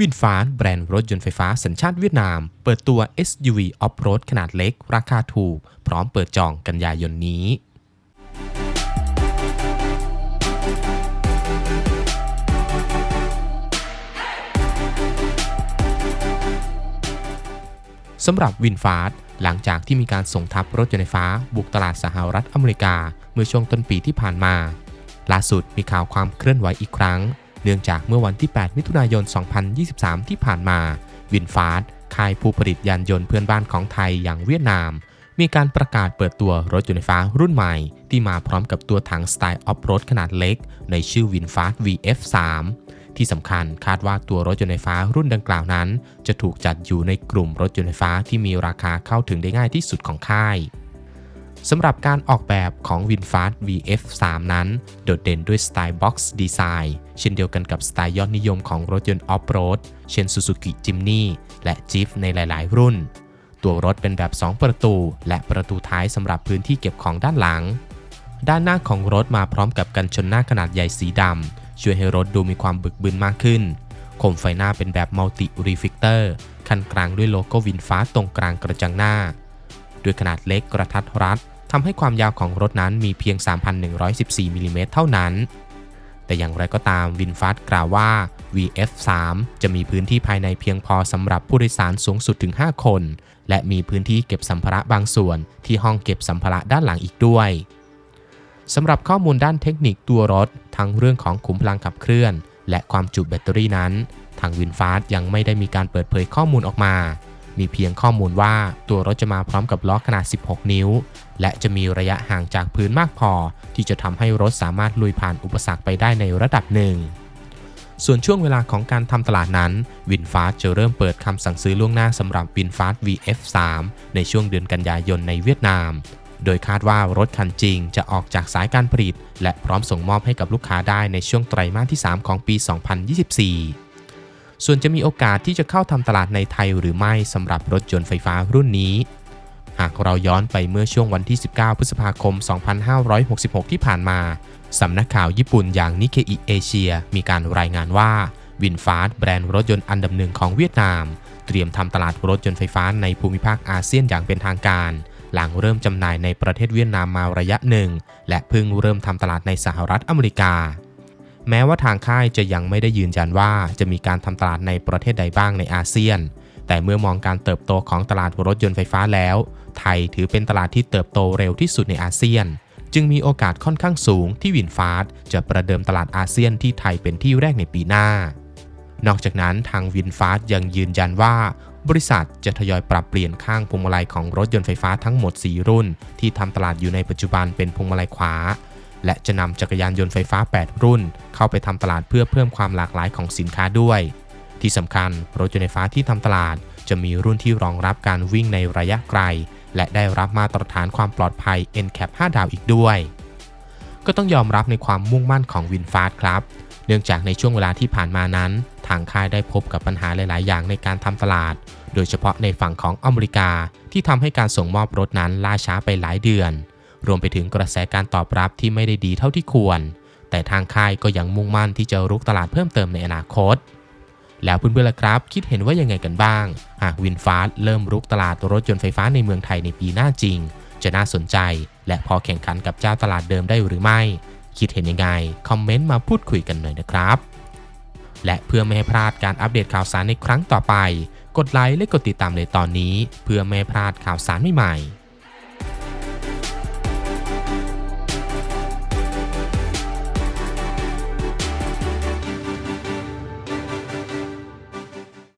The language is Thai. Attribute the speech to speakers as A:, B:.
A: วินฟาสแบรนด์รถยนต์ไฟฟ้าสัญชาติเวียดนาม เปิดตัว SUV Off-road ขนาดเล็ก ราคาถูก พร้อมเปิดจองกันยายนนี้สำหรับวินฟาสหลังจากที่มีการส่งทัพรถยนต์ไฟฟ้า บุกตลาดสหรัฐอเมริกา เมื่อช่วงต้นปีที่ผ่านมา ล่าสุดมีข่าวความเคลื่อนไหวอีกครั้ง เนื่องจากเมื่อวันที่ 8 มิถุนายน 2023 ที่ผ่านมา วินฟาสค่ายผู้ผลิตยานยนต์เพื่อนบ้านของไทยอย่างเวียดนาม มีการประกาศเปิดตัวรถยนต์ไฟฟ้ารุ่นใหม่ ที่มาพร้อมกับตัวถังสไตล์ออฟโรดขนาดเล็ก ในชื่อวินฟาส VF3 ที่สำคัญคาดว่าตัวรถยนต์ไฟฟ้ารุ่นดังกล่าวนั้น จะถูกจัดอยู่ในกลุ่มรถยนต์ไฟฟ้าที่มีราคาเข้าถึงได้ง่ายที่สุดของค่าย สำหรับการออกแบบของ VinFast VF3 นั้น โดดเด่นด้วยสไตล์บ็อกซ์ดีไซน์เช่นเดียวกันกับสไตล์ยอดนิยมของรถยนต์ออฟโรดเช่น Suzuki Jimny และ Jeep ในหลาย ๆ รุ่น ตัวรถเป็นแบบ 2 ประตู และประตูท้ายสำหรับพื้นที่เก็บของด้านหลัง ด้านหน้าของรถมาพร้อมกับกันชนหน้าขนาดใหญ่สีดำช่วยให้รถดูมีความบึกบึนมากขึ้นโคมไฟหน้าเป็นแบบมัลติรีฟิกเตอร์คันกลางด้วยโลโก้วินฟ้าตรงกลางกระจังหน้า ด้วยขนาดเล็กกระทัดรัด ทำให้ความยาวของรถนั้นมีเพียง 3,114มิลลิเมตรเท่านั้น แต่อย่างไรก็ตามวินฟัสกล่าวว่า VF3 จะมีพื้นที่ภายในเพียงพอสำหรับผู้โดยสารสูงสุดถึง 5 คน และมีพื้นที่เก็บสัมภาระบางส่วนที่ห้องเก็บสัมภาระด้านหลังอีกด้วยสำหรับข้อมูลด้านเทคนิคตัวรถ ทั้งเรื่องของขุมพลังขับเคลื่อน และความจุแบตเตอรี่นั้น ทางวินฟาสยังไม่ได้มีการเปิดเผยข้อมูลออกมา มีเพียงข้อมูลว่าตัวรถจะมาพร้อมกับล้อขนาด 16 นิ้ว และจะมีระยะห่างจากพื้นมากพอ ที่จะทำให้รถสามารถลุยผ่านอุปสรรคไปได้ในระดับหนึ่ง ส่วนช่วงเวลาของการทำตลาดนั้นวินฟาจะเริ่มเปิดคำสั่งซื้อล่วงหน้าสำหรับวินฟา VF3 ในช่วงเดือนกันยายนในเวียดนาม โดยคาดว่ารถคันจริงจะออกจากสายการผลิต และพร้อมส่งมอบให้กับลูกค้าได้ในช่วงไตรมาสที่ 3 ของปี 2024 ส่วนจะมีโอกาสที่จะเข้าทำตลาดในไทยหรือไม่สำหรับรถยนต์ไฟฟ้ารุ่นนี้ หากเราย้อนไปเมื่อช่วงวันที่ 19 พฤษภาคม 2566 ที่ผ่านมาสำนักข่าวญี่ปุ่นอย่างนิเคอิเอเชียมีการรายงานว่าวินฟาสแบรนด์รถยนต์อันดับหนึ่งของเวียดนาม เตรียมทำตลาดรถยนต์ไฟฟ้าในภูมิภาคอาเซียนอย่างเป็นทางการ หลังเริ่มจำหน่ายในประเทศเวียดนามมาระยะหนึ่ง และเพิ่งเริ่มทำตลาดในสหรัฐอเมริกา แม้ว่าทางค่ายจะยังไม่ได้ยืนยันว่าจะมีการทำตลาดในประเทศใดบ้างในอาเซียน แต่เมื่อมองการเติบโตของตลาดรถยนต์ไฟฟ้าแล้ว ไทยถือเป็นตลาดที่เติบโตเร็วที่สุดในอาเซียน จึงมีโอกาสค่อนข้างสูงที่วินฟาสจะประเดิมตลาดอาเซียนที่ไทยเป็นที่แรกในปีหน้า นอกจากนั้นทางวินฟาสยังยืนยันว่าบริษัทจะทยอยปรับเปลี่ยนข้างพวงมาลัยของรถยนต์ไฟฟ้าทั้งหมด 4 รุ่น ที่ทำตลาดอยู่ในปัจจุบันเป็นพวงมาลัยขวา และจะนำจักรยานยนต์ไฟฟ้า 8 รุ่น เข้าไปทำตลาดเพื่อเพิ่มความหลากหลายของสินค้าด้วย ที่สำคัญรถยนต์ไฟฟ้าที่ทำตลาด จะมีรุ่นที่รองรับการวิ่งในระยะไกล และได้รับมาตรฐานความปลอดภัย NCAP 5 ดาวอีกด้วย ก็ต้องยอมรับในความมุ่งมั่นของวินฟาสครับ เนื่องจากในช่วงเวลาที่ผ่านมานั้น ทางค่ายได้พบกับปัญหาหลาย ๆ อย่างในการทำตลาด โดยเฉพาะในฝั่งของอเมริกาที่ทำให้การส่งมอบรถนั้นล่าช้าไปหลายเดือน รวมไปถึงกระแสการตอบรับที่ไม่ได้ดีเท่าที่ควร แต่ทางค่ายก็ยังมุ่งมั่นที่จะรุกตลาดเพิ่มเติมในอนาคต แล้วเพื่อนๆล่ะครับ คิดเห็นว่ายังไงกันบ้าง หากวินฟาสเริ่มรุกตลาดรถยนต์ไฟฟ้าในเมืองไทยในปีหน้าจริง จะน่าสนใจ และพอแข่งขันกับเจ้าตลาดเดิมได้หรือไม่ คิดเห็นยังไงคอมเมนต์มาพูดคุยกันหน่อยนะครับและเพื่อไม่ให้พลาดการอัปเดตข่าวสารในครั้งต่อไป กดไลค์และกดติดตามเลยตอนนี้ เพื่อไม่ให้พลาดข่าวสารใหม่ๆ